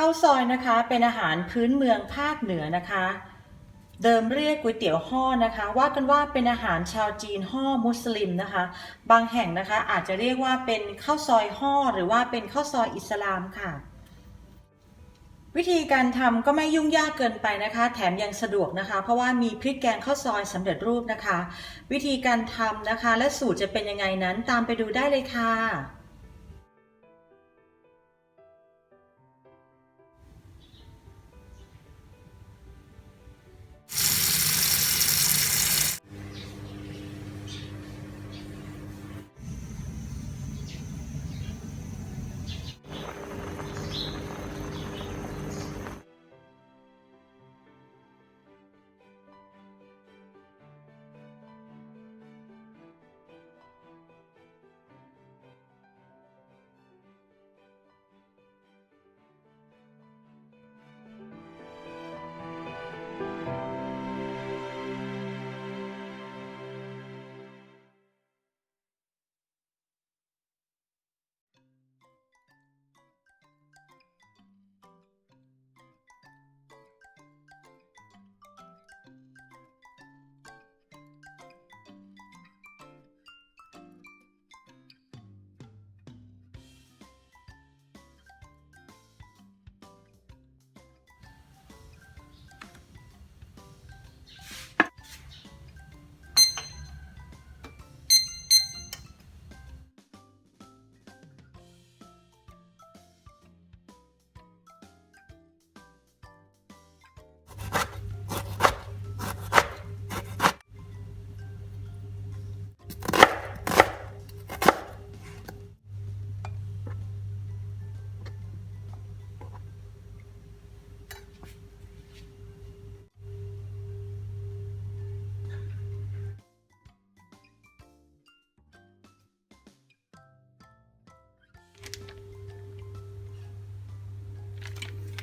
ข้าวซอยนะคะเป็นอาหารพื้นเมืองภาคเหนือนะคะ เดิมเรียกก๋วยเตี๋ยวห่อนะคะ ว่ากันว่าเป็นอาหารชาวจีนห่อมุสลิมนะคะ บางแห่งนะคะอาจจะเรียกว่าเป็นข้าวซอยห่อหรือว่าเป็นข้าวซอยอิสลามค่ะ วิธีการทำก็ไม่ยุ่งยากเกินไปนะคะ แถมยังสะดวกนะคะ เพราะว่ามีพริกแกงข้าวซอยสำเร็จรูปนะคะ วิธีการทำนะคะ และสูตรจะเป็นยังไงนั้นตามไปดูได้เลยค่ะ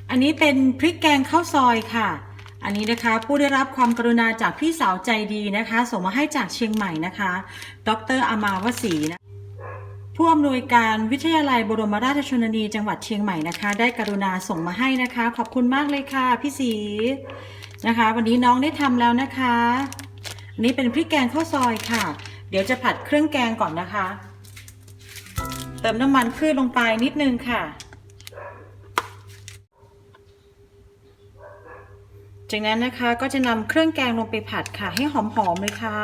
อันนี้เป็นพริกแกงข้าวซอยค่ะ อันนี้นะคะผู้ได้รับความกรุณาจากพี่สาวใจดีนะคะ ส่งมาให้จากเชียงใหม่นะคะ ดรอามาวสีนะผู้อำนวยการวิทยาลัยบรมราชชนนีจังหวัดเชียงใหม่นะคะ ได้กรุณาส่งมาให้นะคะ ขอบคุณมากเลยค่ะพี่สีนะคะ วันนี้น้องได้ทำแล้วนะคะอันนี้เป็นพริกแกงข้าวซอยค่ะ เดี๋ยวจะผัดเครื่องแกงก่อนนะคะ เติมน้ำมันพืชลงไปนิดนึงค่ะ จากนั้นนะคะก็จะนำเครื่องแกงลงไปผัดค่ะ ให้หอมๆเลยค่ะ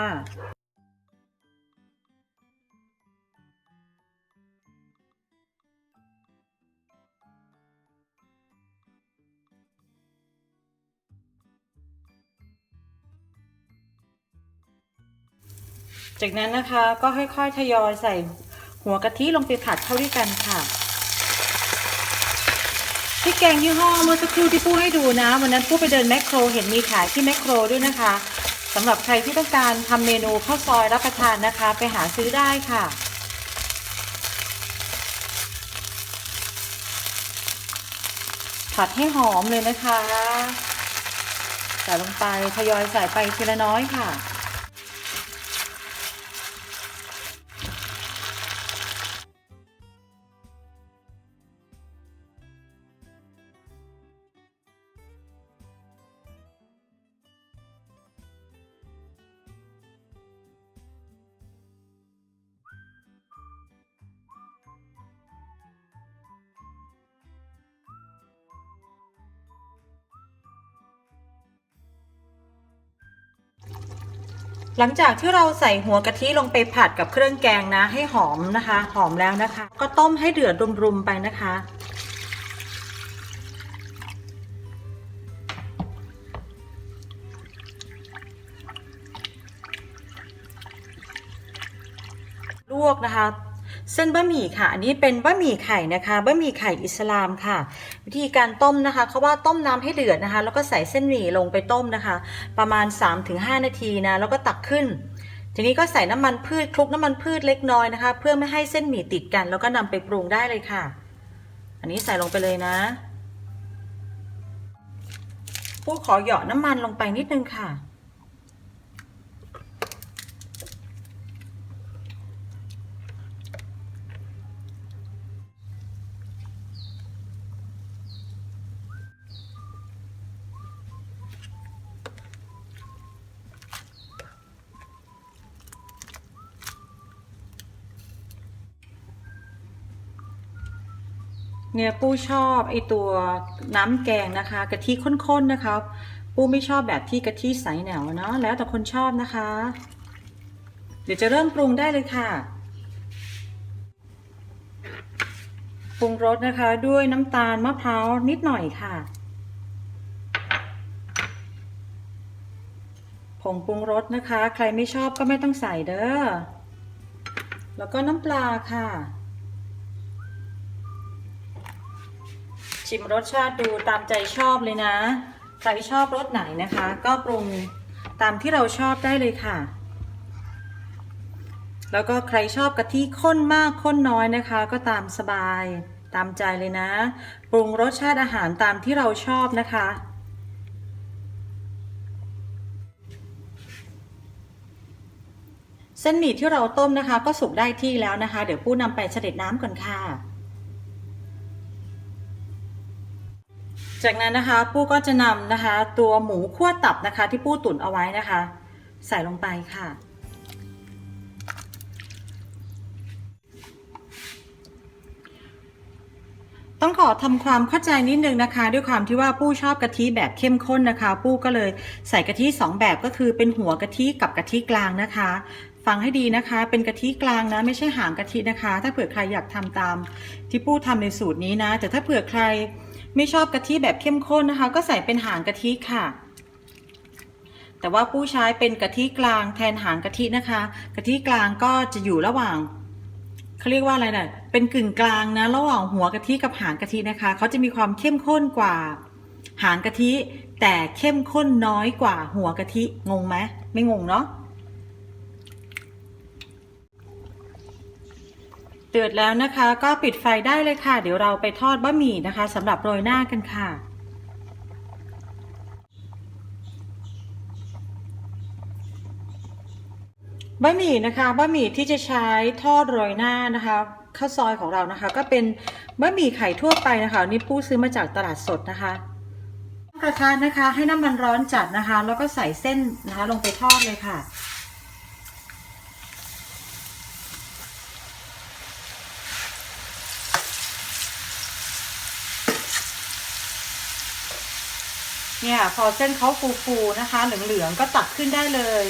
จากนั้นนะคะก็ค่อยๆทยอยใส่หัวกะทิลงไปผัดเข้าด้วยกันค่ะ พริกแกงยี่ห้อเมื่อสักครู่ที่ปู้ให้ดูนะวันนั้นปู้ไปเดินแมคโครเห็นมีขายที่แมคโครด้วยนะคะสำหรับใครที่ต้องการทำเมนูข้าวซอยรับประทานนะคะ ไปหาซื้อได้ค่ะผัดให้หอมเลยนะคะ ใส่ลงไปทยอยใส่ไปทีละน้อยค่ะ หลังจากที่เราใส่หัวกะทิลงไปผัดกับเครื่องแกงนะ ให้หอมนะคะ หอมแล้วนะคะ ก็ต้มให้เดือดรุมๆไปนะคะ ลวกนะคะ เส้นบะหมี่ค่ะ อันนี้เป็นบะหมี่ไข่นะคะบะหมี่ไข่อิสลามค่ะ วิธีการต้มนะคะเขาว่าต้มน้ำให้เดือดนะคะ แล้วก็ใส่เส้นหมี่ลงไปต้มนะคะ ประมาณ 3-5 นาทีนะแล้วก็ตักขึ้น ทีนี้ก็ใส่น้ำมันพืชคลุกน้ำมันพืชเล็กน้อยนะคะ เพื่อไม่ให้เส้นหมี่ติดกัน แล้วก็นำไปปรุงได้เลยค่ะ อันนี้ใส่ลงไปเลยนะผู้ขอเหยาะน้ำมันลงไปนิดนึงค่ะ เนี่ยปู้ชอบไอตัวน้ำแกงนะคะกะทิข้นๆนะคะปู้ไม่ชอบแบบที่กะทิใสแหนวเนาะแล้วแต่คนชอบนะคะ เดี๋ยวจะเริ่มปรุงได้เลยค่ะปรุงรสนะคะด้วยน้ำตาลมะพร้าวนิดหน่อยค่ะผงปรุงรสนะคะ ใครไม่ชอบก็ไม่ต้องใส่เด้อแล้วก็น้ำปลาค่ะ ชิมรสชาติดูตามใจชอบเลยนะ ใครชอบรสไหนนะคะ ก็ปรุงตามที่เราชอบได้เลยค่ะ แล้วก็ใครชอบกะทิข้นมากข้นน้อยนะคะ ก็ตามสบายตามใจเลยนะ ปรุงรสชาติอาหารตามที่เราชอบนะคะ เส้นหมี่ที่เราต้มนะคะ ก็สุกได้ที่แล้วนะคะ เดี๋ยวปู้นำไปเสด็จน้ำก่อนค่ะ จากนั้นนะคะปู้ก็จะนำนะคะ ตัวหมูคั่วตับนะคะ ที่ปู้ตุ๋นเอาไว้นะคะ ใส่ลงไปค่ะ ต้องขอทำความเข้าใจนิดนึงนะคะ ด้วยความที่ว่าปู้ชอบกะทิแบบเข้มข้นนะคะ ปู้ก็เลยใส่กะทิสองแบบก็คือเป็นหัวกะทิกับกะทิกลางนะคะฟังให้ดีนะคะ เป็นกะทิกลางนะ ไม่ใช่หางกะทินะคะ ถ้าเผื่อใครอยากทำตามที่ปู้ทำในสูตรนี้นะ แต่ถ้าเผื่อใคร ไม่ชอบกะทิแบบเข้มข้นนะคะ ก็ใส่เป็นหางกะทิค่ะ แต่ว่าปู้ใช้เป็นกะทิกลางแทนหางกะทินะคะ กะทิกลางก็จะอยู่ระหว่างเขาเรียกว่าอะไรนะ่ะเป็นกึ่งกลางนะ ระหว่างหัวกะทิกับหางกะทินะคะเขาจะมีความเข้มข้นกว่า หางกะทิ แต่เข้มข้นน้อยกว่าหัวกะทิงงไหมไม่งงเนาะ เดือดแล้วนะคะ ก็ปิดไฟได้เลยค่ะ เดี๋ยวเราไปทอดบะหมี่นะคะสำหรับโรยหน้ากันค่ะ บะหมี่นะคะบะหมี่ที่จะใช้ทอดโรยหน้านะคะข้าวซอยของเรานะคะ ก็เป็นบะหมี่ไข่ทั่วไปนะคะนี่ปู้ซื้อมาจากตลาดสดนะคะกระทะนะคะ ให้น้ำมันร้อนจัดนะคะ แล้วก็ใส่เส้นนะคะ ลงไปทอดเลยค่ะ เนี่ยพอเส้นเขาฟูๆนะคะ เหลืองๆก็ตักขึ้นได้เลย